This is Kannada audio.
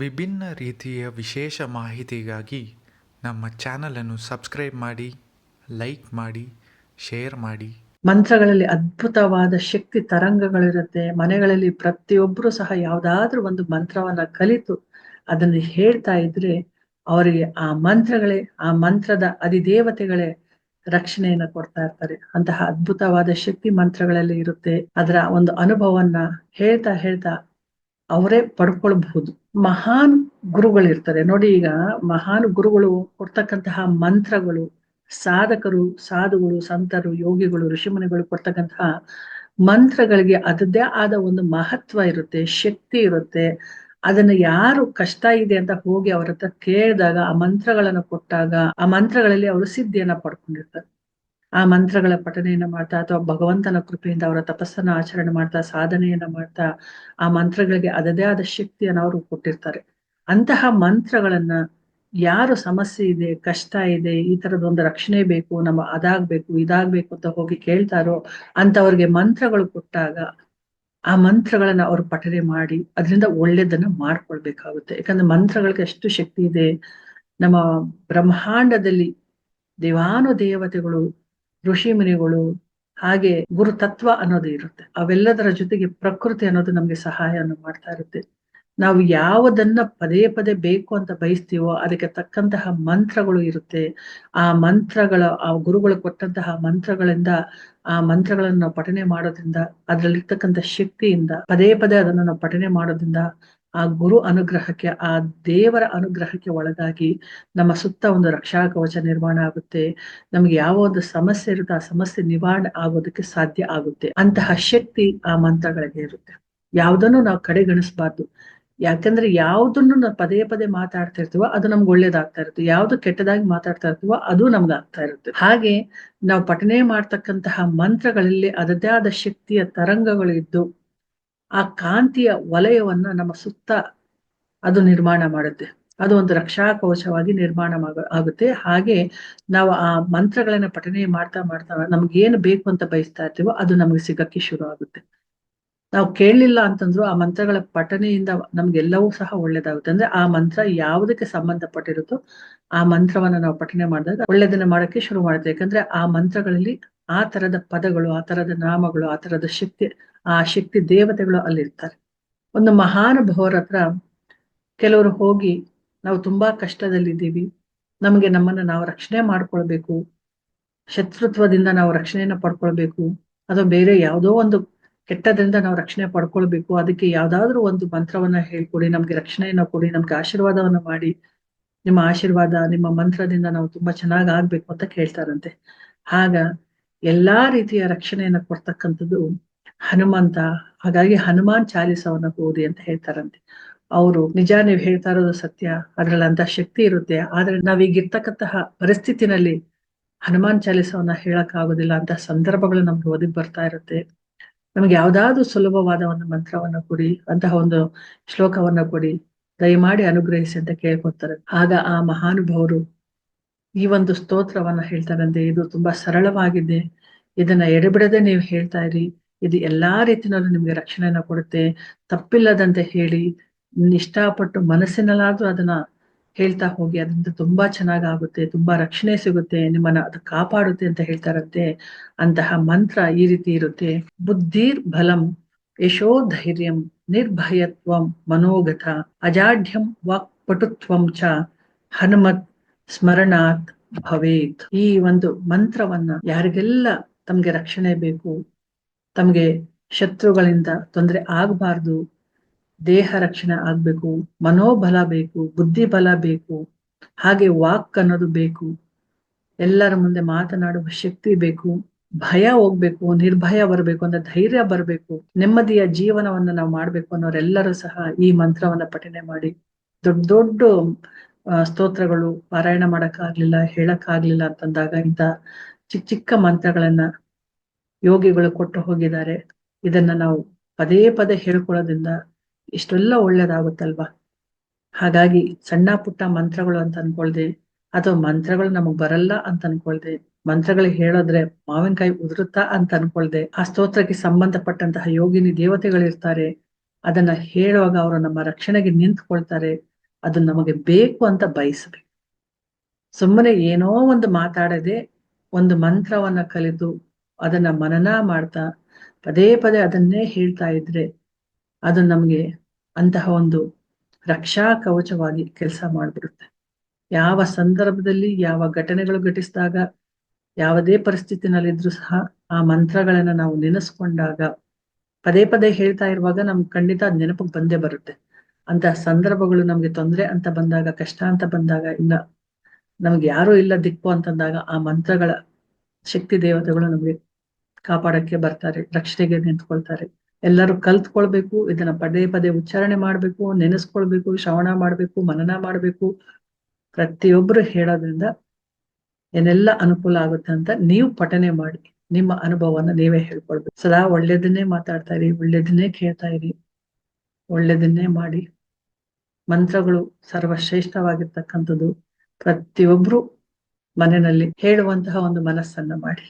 ವಿಭಿನ್ನ ರೀತಿಯ ವಿಶೇಷ ಮಾಹಿತಿಗಾಗಿ ನಮ್ಮ ಚಾನಲನ್ನು ಸಬ್ಸ್ಕ್ರೈಬ್ ಮಾಡಿ, ಲೈಕ್ ಮಾಡಿ, ಶೇರ್ ಮಾಡಿ. ಮಂತ್ರಗಳಲ್ಲಿ ಅದ್ಭುತವಾದ ಶಕ್ತಿ ತರಂಗಗಳಿರುತ್ತೆ. ಮನೆಗಳಲ್ಲಿ ಪ್ರತಿಯೊಬ್ಬರು ಸಹ ಯಾವ್ದಾದ್ರೂ ಒಂದು ಮಂತ್ರವನ್ನ ಕಲಿತು ಅದನ್ನು ಹೇಳ್ತಾ ಇದ್ರೆ ಅವರಿಗೆ ಆ ಮಂತ್ರಗಳೇ, ಆ ಮಂತ್ರದ ಅಧಿದೇವತೆಗಳೇ ರಕ್ಷಣೆಯನ್ನ ಕೊಡ್ತಾ ಇರ್ತಾರೆ. ಅಂತಹ ಅದ್ಭುತವಾದ ಶಕ್ತಿ ಮಂತ್ರಗಳಲ್ಲಿ ಇರುತ್ತೆ. ಅದರ ಒಂದು ಅನುಭವವನ್ನ ಹೇಳ್ತಾ ಹೇಳ್ತಾ ಅವರೇ ಪಡ್ಕೊಳ್ಬಹುದು. ಮಹಾನ್ ಗುರುಗಳಿರ್ತಾರೆ. ನೋಡಿ ಈಗ ಮಹಾನ್ ಗುರುಗಳು ಕೊಡ್ತಕ್ಕಂತಹ ಮಂತ್ರಗಳು, ಸಾಧಕರು, ಸಾಧುಗಳು, ಸಂತರು, ಯೋಗಿಗಳು ಋಷಿಮುನಿಗಳು ಕೊಡ್ತಕ್ಕಂತಹ ಮಂತ್ರಗಳಿಗೆ ಅದದ್ದೇ ಆದ ಒಂದು ಮಹತ್ವ ಇರುತ್ತೆ, ಶಕ್ತಿ ಇರುತ್ತೆ. ಅದನ್ನ ಯಾರು ಕಷ್ಟ ಇದೆ ಅಂತ ಹೋಗಿ ಅವರ ಹತ್ರ ಕೇಳಿದಾಗ ಆ ಮಂತ್ರಗಳನ್ನು ಕೊಟ್ಟಾಗ ಆ ಮಂತ್ರಗಳಲ್ಲಿ ಅವರು ಸಿದ್ಧಿಯನ್ನ ಪಡ್ಕೊಂಡಿರ್ತಾರೆ. ಆ ಮಂತ್ರಗಳ ಪಠನೆಯನ್ನ ಮಾಡ್ತಾ ಅಥವಾ ಭಗವಂತನ ಕೃಪೆಯಿಂದ ಅವರ ತಪಸ್ಸನ್ನ ಆಚರಣೆ ಮಾಡ್ತಾ, ಸಾಧನೆಯನ್ನ ಮಾಡ್ತಾ ಆ ಮಂತ್ರಗಳಿಗೆ ಅದದೇ ಆದ ಶಕ್ತಿಯನ್ನು ಅವರು ಕೊಟ್ಟಿರ್ತಾರೆ. ಅಂತಹ ಮಂತ್ರಗಳನ್ನ ಯಾರು ಸಮಸ್ಯೆ ಇದೆ, ಕಷ್ಟ ಇದೆ, ಈ ತರದ ಒಂದು ರಕ್ಷಣೆ ಬೇಕು, ನಮ್ಮ ಅದಾಗ್ಬೇಕು, ಇದಾಗ್ಬೇಕು ಅಂತ ಹೋಗಿ ಕೇಳ್ತಾರೋ ಅಂತವ್ರಿಗೆ ಮಂತ್ರಗಳು ಕೊಟ್ಟಾಗ ಆ ಮಂತ್ರಗಳನ್ನ ಅವ್ರು ಪಠನೆ ಮಾಡಿ ಅದರಿಂದ ಒಳ್ಳೇದನ್ನ ಮಾಡ್ಕೊಳ್ಬೇಕಾಗುತ್ತೆ. ಯಾಕಂದ್ರೆ ಮಂತ್ರಗಳಿಗೆ ಎಷ್ಟು ಶಕ್ತಿ ಇದೆ. ನಮ್ಮ ಬ್ರಹ್ಮಾಂಡದಲ್ಲಿ ದೇವಾನು ದೇವತೆಗಳು ಋಷಿ ಮುನಿಗಳು ಹಾಗೆ ಗುರು ತತ್ವ ಅನ್ನೋದು ಇರುತ್ತೆ. ಅವೆಲ್ಲದರ ಜೊತೆಗೆ ಪ್ರಕೃತಿ ಅನ್ನೋದು ನಮ್ಗೆ ಸಹಾಯವನ್ನು ಮಾಡ್ತಾ ಇರುತ್ತೆ. ನಾವು ಯಾವುದನ್ನ ಪದೇ ಪದೇ ಬೇಕು ಅಂತ ಬಯಸ್ತೀವೋ, ಅದಕ್ಕೆ ತಕ್ಕಂತಹ ಮಂತ್ರಗಳು ಇರುತ್ತೆ. ಆ ಮಂತ್ರಗಳ, ಆ ಗುರುಗಳು ಕೊಟ್ಟಂತಹ ಮಂತ್ರಗಳಿಂದ ಆ ಮಂತ್ರಗಳನ್ನು ನಾವು ಪಠನೆ ಮಾಡೋದ್ರಿಂದ, ಅದ್ರಲ್ಲಿರ್ತಕ್ಕಂಥ ಶಕ್ತಿಯಿಂದ, ಪದೇ ಪದೇ ಅದನ್ನು ನಾವು ಪಠನೆ ಮಾಡೋದ್ರಿಂದ ಆ ಗುರು ಅನುಗ್ರಹಕ್ಕೆ, ಆ ದೇವರ ಅನುಗ್ರಹಕ್ಕೆ ಒಳಗಾಗಿ ನಮ್ಮ ಸುತ್ತ ಒಂದು ರಕ್ಷಾ ಕವಚ ನಿರ್ಮಾಣ ಆಗುತ್ತೆ. ನಮ್ಗೆ ಯಾವ ಒಂದು ಸಮಸ್ಯೆ ಇರುತ್ತೆ ಆ ಸಮಸ್ಯೆ ನಿವಾರಣೆ ಆಗೋದಕ್ಕೆ ಸಾಧ್ಯ ಆಗುತ್ತೆ. ಅಂತಹ ಶಕ್ತಿ ಆ ಮಂತ್ರಗಳಿಗೆ ಇರುತ್ತೆ. ಯಾವುದನ್ನು ನಾವು ಕಡೆಗಣಿಸಬಾರ್ದು. ಯಾಕಂದ್ರೆ ಯಾವ್ದನ್ನು ನಾವು ಪದೇ ಪದೇ ಮಾತಾಡ್ತಾ ಇರ್ತೀವೋ ಅದು ನಮ್ಗೆ ಒಳ್ಳೇದಾಗ್ತಾ ಇರುತ್ತೆ. ಯಾವ್ದು ಕೆಟ್ಟದಾಗಿ ಮಾತಾಡ್ತಾ ಇರ್ತೀವೋ ಅದು ನಮ್ಗೆ ಆಗ್ತಾ ಇರುತ್ತೆ. ಹಾಗೆ ನಾವು ಪಠನೆ ಮಾಡ್ತಕ್ಕಂತಹ ಮಂತ್ರಗಳಲ್ಲಿ ಅದದೇ ಆದ ಶಕ್ತಿಯ ತರಂಗಗಳು ಇದ್ದು ಆ ಕಾಂತಿಯ ವಲಯವನ್ನ ನಮ್ಮ ಸುತ್ತ ಅದು ನಿರ್ಮಾಣ ಮಾಡುತ್ತೆ. ಅದು ಒಂದು ರಕ್ಷಾ ಕವಚವಾಗಿ ನಿರ್ಮಾಣ ಆಗುತ್ತೆ. ಹಾಗೆ ನಾವು ಆ ಮಂತ್ರಗಳನ್ನ ಪಠನೆ ಮಾಡ್ತಾ ಮಾಡ್ತಾ ನಮ್ಗೆ ಏನು ಬೇಕು ಅಂತ ಬಯಸ್ತಾ ಇರ್ತೀವೋ ಅದು ನಮಗೆ ಸಿಗಕ್ಕೆ ಶುರು ಆಗುತ್ತೆ. ನಾವು ಕೇಳಲಿಲ್ಲ ಅಂತಂದ್ರು ಆ ಮಂತ್ರಗಳ ಪಠನೆಯಿಂದ ನಮ್ಗೆಲ್ಲವೂ ಸಹ ಒಳ್ಳೇದಾಗುತ್ತೆ. ಅಂದ್ರೆ ಆ ಮಂತ್ರ ಯಾವುದಕ್ಕೆ ಸಂಬಂಧಪಟ್ಟಿರುತ್ತೋ ಆ ಮಂತ್ರವನ್ನ ನಾವು ಪಠನೆ ಮಾಡಿದಾಗ ಒಳ್ಳೇದನ್ನ ಮಾಡಕ್ಕೆ ಶುರು ಮಾಡುತ್ತೆ. ಯಾಕಂದ್ರೆ ಆ ಮಂತ್ರಗಳಲ್ಲಿ ಆ ತರದ ಪದಗಳು, ಆ ತರದ ನಾಮಗಳು, ಆ ತರದ ಶಕ್ತಿ, ಆ ಶಕ್ತಿ ದೇವತೆಗಳು ಅಲ್ಲಿರ್ತಾರೆ. ಒಂದು ಮಹಾನುಭವರ ಹತ್ರ ಕೆಲವರು ಹೋಗಿ, ನಾವು ತುಂಬಾ ಕಷ್ಟದಲ್ಲಿದ್ದೀವಿ, ನಮಗೆ ನಮ್ಮನ್ನ ನಾವು ರಕ್ಷಣೆ ಮಾಡ್ಕೊಳ್ಬೇಕು, ಶತ್ರುತ್ವದಿಂದ ನಾವು ರಕ್ಷಣೆಯನ್ನ ಪಡ್ಕೊಳ್ಬೇಕು, ಅಥವಾ ಬೇರೆ ಯಾವುದೋ ಒಂದು ಕೆಟ್ಟದ್ರಿಂದ ನಾವು ರಕ್ಷಣೆ ಪಡ್ಕೊಳ್ಬೇಕು. ಅದಕ್ಕೆ ಯಾವ್ದಾದ್ರು ಒಂದು ಮಂತ್ರವನ್ನ ಹೇಳ್ಕೊಡಿ, ನಮ್ಗೆ ರಕ್ಷಣೆಯನ್ನ ಕೊಡಿ, ನಮ್ಗೆ ಆಶೀರ್ವಾದವನ್ನ ಮಾಡಿ. ನಿಮ್ಮ ಆಶೀರ್ವಾದ, ನಿಮ್ಮ ಮಂತ್ರದಿಂದ ನಾವು ತುಂಬಾ ಚೆನ್ನಾಗಿ ಆಗ್ಬೇಕು ಅಂತ ಕೇಳ್ತಾರಂತೆ. ಆಗ ಎಲ್ಲಾ ರೀತಿಯ ರಕ್ಷಣೆಯನ್ನ ಕೊಡ್ತಕ್ಕಂಥದ್ದು ಹನುಮಂತ, ಹಾಗಾಗಿ ಹನುಮಾನ್ ಚಾಲಿಸವನ್ನ ಓದಿ ಅಂತ ಹೇಳ್ತಾರಂತೆ. ಅವರು ನಿಜ ನೀವು ಹೇಳ್ತಾ ಇರೋದು ಸತ್ಯ, ಅದ್ರಲ್ಲಿ ಅಂತ ಶಕ್ತಿ ಇರುತ್ತೆ. ಆದ್ರೆ ನಾವೀಗಿರ್ತಕ್ಕಂತಹ ಪರಿಸ್ಥಿತಿನಲ್ಲಿ ಹನುಮಾನ್ ಚಾಲಿಸವನ್ನ ಹೇಳಕ್ ಆಗೋದಿಲ್ಲ ಅಂತ ಸಂದರ್ಭಗಳು ನಮ್ಗೆ ಒದಗಿ ಬರ್ತಾ ಇರುತ್ತೆ. ನಮ್ಗೆ ಯಾವ್ದಾದ್ರು ಸುಲಭವಾದ ಒಂದು ಮಂತ್ರವನ್ನ ಕೊಡಿ, ಅಂತಹ ಒಂದು ಶ್ಲೋಕವನ್ನ ಕೊಡಿ, ದಯಮಾಡಿ ಅನುಗ್ರಹಿಸಿ ಅಂತ ಕೇಳ್ಕೊತಾರೆ ಆಗ ಆ ಮಹಾನುಭವರು ಈ ಒಂದು ಸ್ತೋತ್ರವನ್ನ ಹೇಳ್ತಾರಂತೆ, ಇದು ತುಂಬಾ ಸರಳವಾಗಿದೆ. ಇದನ್ನ ಎಡೆಬಿಡದೆ ನೀವು ಹೇಳ್ತಾ ಇರಿ. ಇದು ಎಲ್ಲಾ ರೀತಿನಲ್ಲೂ ನಿಮ್ಗೆ ರಕ್ಷಣೆಯನ್ನ ಕೊಡುತ್ತೆ. ತಪ್ಪಿಲ್ಲದಂತೆ ಹೇಳಿ ಇಷ್ಟಪಟ್ಟು ಮನಸ್ಸಿನಲ್ಲಾದ್ರೂ ಅದನ್ನ ಹೇಳ್ತಾ ಹೋಗಿ ಅದರಿಂದ ತುಂಬಾ ಚೆನ್ನಾಗಾಗುತ್ತೆ, ತುಂಬಾ ರಕ್ಷಣೆ ಸಿಗುತ್ತೆ, ನಿಮ್ಮನ್ನ ಅದು ಕಾಪಾಡುತ್ತೆ ಅಂತ ಹೇಳ್ತಾರಂತೆ, ಅಂತಹ ಮಂತ್ರ ಈ ರೀತಿ ಇರುತ್ತೆ. ಬುದ್ಧಿರ್ ಬಲಂ, ಯಶೋ ಧೈರ್ಯಂ, ನಿರ್ಭಯತ್ವಂ, ಮನೋಗತ, ಅಜಾಢ್ಯಂ ವಾಕ್ ಪಟುತ್ವಂ ಚ, ಹನುಮತ್ ಸ್ಮರಣಾತ್ ಭವೇತ್. ಈ ಒಂದು ಮಂತ್ರವನ್ನ ಯಾರಿಗೆಲ್ಲ ತಮ್ಗೆ ರಕ್ಷಣೆ ಬೇಕು, ತಮ್ಗೆ ಶತ್ರುಗಳಿಂದ ತೊಂದರೆ ಆಗ್ಬಾರ್ದು ದೇಹ ರಕ್ಷಣೆ ಆಗ್ಬೇಕು, ಮನೋಬಲ ಬೇಕು ಬುದ್ಧಿ ಬಲ ಬೇಕು, ಹಾಗೆ ವಾಕ್ ಅನ್ನೋದು ಬೇಕು. ಎಲ್ಲರ ಮುಂದೆ ಮಾತನಾಡುವ ಶಕ್ತಿ ಬೇಕು, ಭಯ ಹೋಗ್ಬೇಕು, ನಿರ್ಭಯ ಬರಬೇಕು, ಅಂದ್ರೆ ಧೈರ್ಯ ಬರಬೇಕು, ನೆಮ್ಮದಿಯ ಜೀವನವನ್ನ ನಾವು ಮಾಡ್ಬೇಕು ಅನ್ನೋರೆಲ್ಲರೂ ಸಹ ಈ ಮಂತ್ರವನ್ನ ಪಠನೆ ಮಾಡಿ. ದೊಡ್ಡ ದೊಡ್ಡ ಸ್ತೋತ್ರಗಳು ಪಾರಾಯಣ ಮಾಡಕ್ಕಾಗ್ಲಿಲ್ಲ, ಹೇಳಕ್ಕಾಗ್ಲಿಲ್ಲ ಅಂತಂದಾಗ ಇಂತ ಚಿಕ್ಕ ಚಿಕ್ಕ ಮಂತ್ರಗಳನ್ನ ಯೋಗಿಗಳು ಕೊಟ್ಟು ಹೋಗಿದ್ದಾರೆ. ಇದನ್ನ ನಾವು ಪದೇ ಪದೇ ಹೇಳ್ಕೊಳ್ಳೋದ್ರಿಂದ ಇಷ್ಟೆಲ್ಲ ಒಳ್ಳೇದಾಗುತ್ತಲ್ವಾ? ಹಾಗಾಗಿ ಸಣ್ಣ ಪುಟ್ಟ ಮಂತ್ರಗಳು ಅಂತ ಅನ್ಕೊಳ್ದೆ. ಅಥವಾ ಮಂತ್ರಗಳು ನಮಗ್ ಬರಲ್ಲ ಅಂತ ಅನ್ಕೊಳ್ದೆ. ಮಂತ್ರಗಳಿಗೆ ಹೇಳೋದ್ರೆ ಮಾವಿನಕಾಯಿ ಉದುರುತ್ತಾ ಅಂತ ಅನ್ಕೊಳ್ದೆ. ಆ ಸ್ತೋತ್ರಕ್ಕೆ ಸಂಬಂಧಪಟ್ಟಂತಹ ಯೋಗಿನಿ ದೇವತೆಗಳಿರ್ತಾರೆ. ಅದನ್ನ ಹೇಳುವಾಗ ಅವರು ನಮ್ಮ ರಕ್ಷಣೆಗೆ ನಿಂತ್ಕೊಳ್ತಾರೆ. ಅದು ನಮಗೆ ಬೇಕು ಅಂತ ಬಯಸಬೇಕು. ಸುಮ್ಮನೆ ಏನೋ ಒಂದು ಮಾತಾಡದೆ ಒಂದು ಮಂತ್ರವನ್ನ ಕಲಿತು ಅದನ್ನ ಮನನ ಮಾಡ್ತಾ ಪದೇ ಪದೇ ಅದನ್ನೇ ಹೇಳ್ತಾ ಇದ್ರೆ ಅದು ನಮಗೆ ಅಂತಹ ಒಂದು ರಕ್ಷಾ ಕವಚವಾಗಿ ಕೆಲಸ ಮಾಡಿಬಿಡುತ್ತೆ. ಯಾವ ಸಂದರ್ಭದಲ್ಲಿ ಯಾವ ಘಟನೆಗಳು ಘಟಿಸಿದಾಗ, ಯಾವುದೇ ಪರಿಸ್ಥಿತಿನಲ್ಲಿದ್ರೂ ಸಹ ಆ ಮಂತ್ರಗಳನ್ನ ನಾವು ನೆನೆಸ್ಕೊಂಡಾಗ, ಪದೇ ಪದೇ ಹೇಳ್ತಾ ಇರುವಾಗ ನಮ್ಗೆ ಖಂಡಿತ ಅದ್ ನೆನಪಿಗೆ ಬಂದೇ ಬರುತ್ತೆ. ಅಂತ ಸಂದರ್ಭಗಳು ನಮ್ಗೆ ತೊಂದರೆ ಅಂತ ಬಂದಾಗ, ಕಷ್ಟ ಅಂತ ಬಂದಾಗ, ಇಲ್ಲ ನಮ್ಗೆ ಯಾರು ಇಲ್ಲ ದಿಕ್ಕು ಅಂತಂದಾಗ ಆ ಮಂತ್ರಗಳ ಶಕ್ತಿ ದೇವತೆಗಳು ನಮ್ಗೆ ಕಾಪಾಡಕ್ಕೆ ಬರ್ತಾರೆ, ರಕ್ಷಣೆಗೆ ನಿಂತ್ಕೊಳ್ತಾರೆ. ಎಲ್ಲರೂ ಕಲ್ತ್ಕೊಳ್ಬೇಕು, ಇದನ್ನ ಪದೇ ಪದೇ ಉಚ್ಚಾರಣೆ ಮಾಡ್ಬೇಕು, ನೆನೆಸ್ಕೊಳ್ಬೇಕು, ಶ್ರವಣ ಮಾಡ್ಬೇಕು, ಮನನ ಮಾಡ್ಬೇಕು. ಪ್ರತಿಯೊಬ್ಬರು ಹೇಳೋದ್ರಿಂದ ಏನೆಲ್ಲ ಅನುಕೂಲ ಆಗುತ್ತೆ ಅಂತ ನೀವು ಪಠನೆ ಮಾಡಿ, ನಿಮ್ಮ ಅನುಭವವನ್ನ ನೀವೇ ಹೇಳ್ಕೊಳ್ಬೇಕು. ಸದಾ ಒಳ್ಳೇದನ್ನೇ ಮಾತಾಡ್ತಾ ಇರಿ, ಒಳ್ಳೇದನ್ನೇ ಕೇಳ್ತಾ ಇರಿ, ಒಳ್ಳೇದನ್ನೇ ಮಾಡಿ. ಮಂತ್ರಗಳು ಸರ್ವಶ್ರೇಷ್ಠವಾಗಿರ್ತಕ್ಕಂಥದ್ದು. ಪ್ರತಿಯೊಬ್ರು ಮನೆಯಲ್ಲಿ ಹೇಳುವಂತಹ ಒಂದು ಮನಸ್ಸನ್ನ ಮಾಡಿ.